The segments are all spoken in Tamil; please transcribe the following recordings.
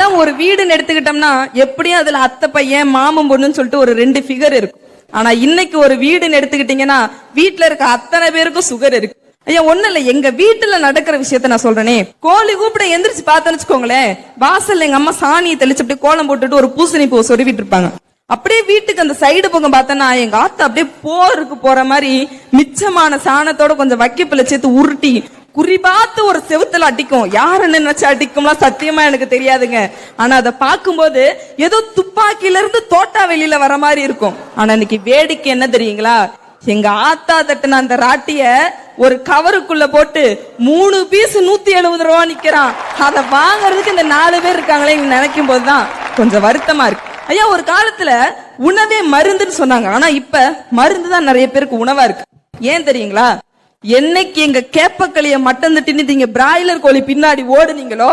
முன்னாடிலாம் ஒரு வீடுன்னு எடுத்துக்கிட்டோம்னா எப்படியும் அதுல அத்தை பையன் மாமன் பொண்ணுன்னு சொல்லிட்டு ஒரு ரெண்டு ஃபிகர் இருக்கும். ஆனா இன்னைக்கு ஒரு வீடுன்னு எடுத்துக்கிட்டீங்கன்னா வீட்டுல இருக்க அத்தனை பேருக்கும் சுகர் இருக்கு. ஐயா ஒண்ணு இல்ல எங்க வீட்டுல நடக்கிற விஷயத்த நான் சொல்றேனே. கோழி கூப்பிட எந்திரிச்சு பார்த்தேன்னு வச்சுக்கோங்களேன் வாசல்ல எங்க அம்மா சாணியை தெளிச்சு அப்படியே கோலம் போட்டுட்டு ஒரு பூசணி பூ சொருவிட்டு இருப்பாங்க. அப்படியே வீட்டுக்கு அந்த சைடு பக்கம் பார்த்தேன்னா எங்க ஆத்தா அப்படியே போருக்கு போற மாதிரி மிச்சமான சாணத்தோட கொஞ்சம் வைக்கப்பில சேர்த்து உருட்டி குறிபாத்து ஒரு செவுத்துல அடிக்கும். யாருன்னு நினைச்சு அடிக்கும்லாம் சத்தியமா எனக்கு தெரியாதுங்க. ஆனா அதை பார்க்கும்போது ஏதோ துப்பாக்கில இருந்து தோட்டா வெளியில வர மாதிரி இருக்கும். ஆனா இன்னைக்கு வேடிக்கை என்ன தெரியுங்களா? எங்க ஆத்தா தட்டுன அந்த ராட்டிய ஒரு கவருக்குள்ள போட்டு மூணு பீஸ் நூத்தி எழுபது ரூபா நிக்கிறான். அதை வாங்குறதுக்கு இந்த நாலு பேர் இருக்காங்களே நினைக்கும் போதுதான் கொஞ்சம் வருத்தமா இருக்கு. ஐயா ஒரு காலத்துல உணவே மருந்துன்னு சொன்னாங்க. ஆனா இப்ப மருந்து தான் நிறைய பேருக்கு உணவா இருக்கு. ஏன் தெரியுங்களா? என்னைக்கு எங்க கேப்பக்களிய மட்டன் தட்டின்னு நீங்க பிராய்லர் கோழி பின்னாடி ஓடுனீங்களோ?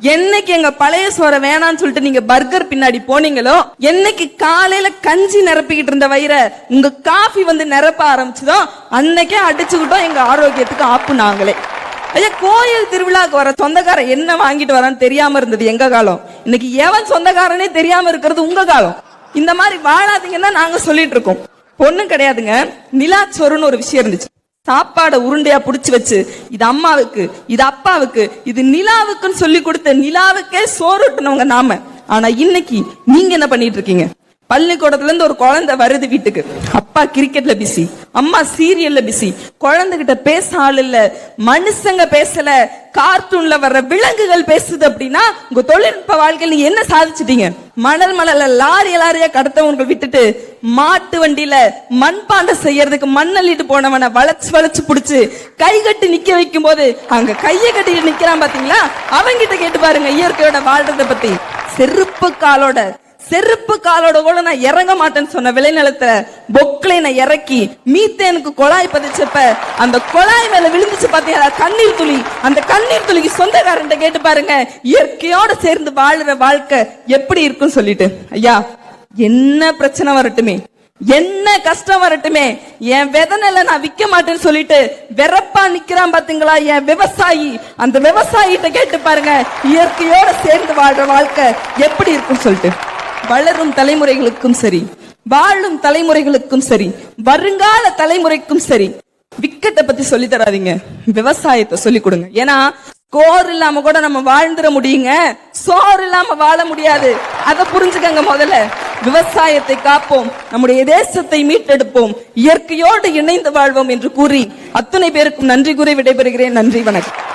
என்னைக்கு எங்க பழைய சோற வேணாம்னு சொல்லிட்டு நீங்க பர்கர் பின்னாடி போனீங்களோ? என்னைக்கு காலையில கஞ்சி நிரப்பிக்கிட்டு இருந்த வயிற உங்க காஃபி வந்து நிரப்ப ஆரம்பிச்சதோ அன்னைக்கே அடிச்சுக்கிட்டோம். எங்க ஆரோக்கியத்துக்கு ஆப்பு நாங்களே. ஐயா கோயில் திருவிழாக்கு வர சொந்தக்காரன் என்ன வாங்கிட்டு வரான்னு தெரியாம இருந்தது எங்க காலம்? இன்னைக்கு எவன் சொந்தக்காரனே தெரியாம இருக்கிறது உங்க காலம்? இந்த மாதிரி வாழாதீங்கன்னு தான் நாங்க சொல்லிட்டு இருக்கோம். பொண்ணு கிடையாதுங்க. நிலாச்சோறுன்னு ஒரு விஷயம் இருந்துச்சு. சாப்பாடை உருண்டையா பிடிச்சி வச்சு இது அம்மாவுக்கு இது அப்பாவுக்கு இது நிலாவுக்குன்னு சொல்லி கொடுத்த நிலாவுக்கே சோறுட்டினவங்க நாம. ஆனா இன்னைக்கு நீங்க என்ன பண்ணிட்டு இருக்கீங்க? பள்ளிக்கூடத்துல இருந்து ஒரு குழந்தை வருது வீட்டுக்கு. அப்பா கிரிக்கெட்ல பிஸி அம்மா சீரியல்ல பிஸி குழந்தைகிட்ட பேச ஆள் இல்ல மனுஷங்க பேசல கார்ட்டூன்ல வர்ற விலங்குகள் பேசுது அப்படின்னா உங்க தொழில்நுட்ப வாழ்க்கையில் நீங்க என்ன சாதிச்சிட்டீங்க? மணல் மணல லாரி லாரியா கடத்தவங்க விட்டுட்டு மாட்டு வண்டியில மண்பாண்டம் செய்யறதுக்கு மண்ணள்ளிட்டு போனவனை வளைச்சு வளைச்சு புடிச்சு கை கட்டி நிக்க வைக்கும் போது அங்க கையை கட்டிட்டு நிக்கிறான் பாத்தீங்களா? அவங்கிட்ட கேட்டு பாருங்க இயற்கையோட வாழ்றத பத்தி. செருப்பு காலோட செருப்பு காலோட கூட நான் இறங்க மாட்டேன்னு சொன்ன விளைநிலத்துல பொக்களை நான் இறக்கி மீத்தேனுக்கு குழாய் பதிச்சப்ப அந்த குழாய் மேல விழுந்துச்சு பாத்தீங்களா கண்ணீர் துளி. அந்த கண்ணீர் துளிக்கு சொந்தக்காரன்ட்ட கேட்டு பாருங்க இயற்கையோட சேர்ந்து வாழ்ற வாழ்க்கை எப்படி இருக்கும்னு சொல்லிட்டு. ஐயா என்ன பிரச்சனை வரட்டுமே? என்ன கஷ்டம் வரட்டுமே? என் விதனில நான் விக்க மாட்டேன்னு சொல்லிட்டு வெறப்பா நிக்கிறான் பாத்தீங்களா என் விவசாயி? அந்த விவசாயிட்ட கேட்டு பாருங்க இயற்கையோட சேர்ந்து வாழ்ற வாழ்க்கை எப்படி இருக்கும்னு சொல்லிட்டு. வளரும் தலைமுறைகளுக்கும் சரி வாழும் தலைமுறைகளுக்கும் சரி வருங்கால தலைமுறைக்கும் சரி விக்கெட்டை பத்தி சொல்லி தராதீங்க. விவசாயத்தை சொல்லி கொடுங்க. ஏன்னா கோர் இல்லாம கூட நம்ம வாழ்ந்துட முடியுங்க. சோறு இல்லாம வாழ முடியாது. அதை புரிஞ்சுக்கங்க முதல்ல. விவசாயத்தை காப்போம். நம்முடைய தேசத்தை மீட்டெடுப்போம். இயற்கையோடு இணைந்து வாழ்வோம் என்று கூறி அத்தனை பேருக்கும் நன்றி கூறி விடைபெறுகிறேன். நன்றி வணக்கம்.